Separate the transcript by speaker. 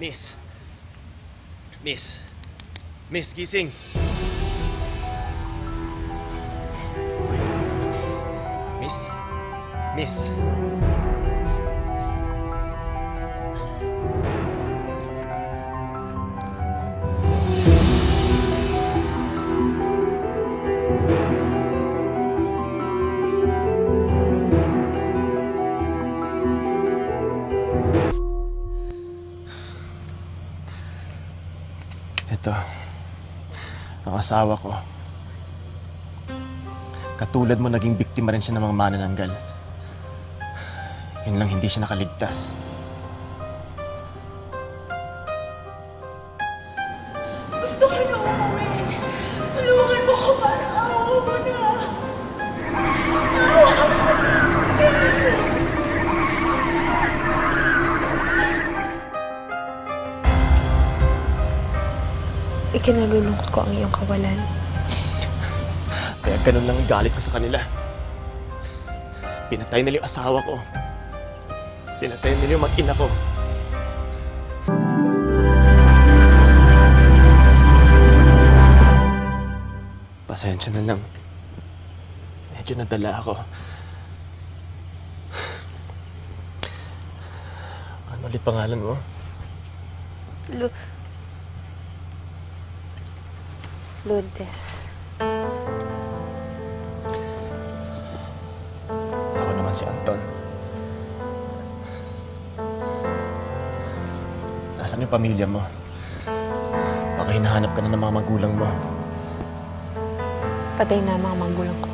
Speaker 1: Miss. Miss. Miss, gising. Miss. Miss. Ito. Ang asawa ko. Katulad mo, naging biktima rin siya ng mga manananggal. Yun lang hindi siya nakaligtas.
Speaker 2: Gusto ko na umuwi. Tulungan mo ko para
Speaker 3: Ikinalulungkot ko ang iyong kawalan.
Speaker 1: Kaya ganun lang ang galit ko sa kanila. Pinatay nila yung asawa ko. Pinatay nila yung mag-ina ko. Pasensya na lang. Medyo nadala ako. Ano ulit pangalan mo?
Speaker 3: Lu... Lourdes.
Speaker 1: Ako naman si Anton. Nasaan yung pamilya mo? Baka hinahanap ka na ng mga magulang mo.
Speaker 3: Patay na ang mga magulang ko.